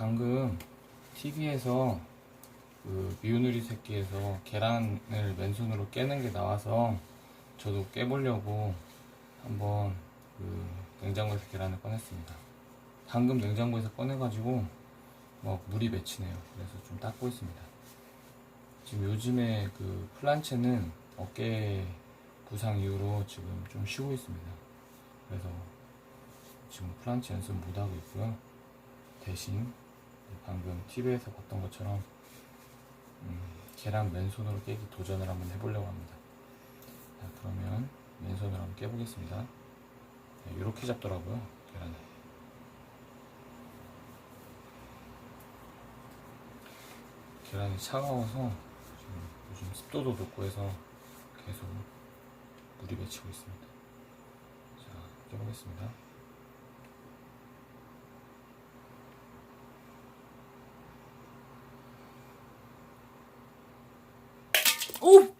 방금 TV에서 그 미우누리 새끼에서 계란을 맨손으로 깨는 게 나와서 저도 깨보려고 한번 그 냉장고에서 계란을 꺼냈습니다. 방금 냉장고에서 꺼내가지고 막 물이 맺히네요. 그래서 좀 닦고 있습니다. 지금 요즘에 그 플란체는 어깨 부상 이후로 지금 좀 쉬고 있습니다. 그래서 지금 플란체 연습 못 하고 있고요. 대신 방금 TV에서 봤던 것처럼 음, 계란 맨손으로 깨기 도전을 한번 해보려고 합니다. 자, 그러면 맨손으로 한번 깨보겠습니다. 이렇게 잡더라고요, 계란을. 계란이 차가워서 지금 요즘 습도도 높고 해서 계속 물이 맺히고 있습니다. 자, 깨보겠습니다. Oh!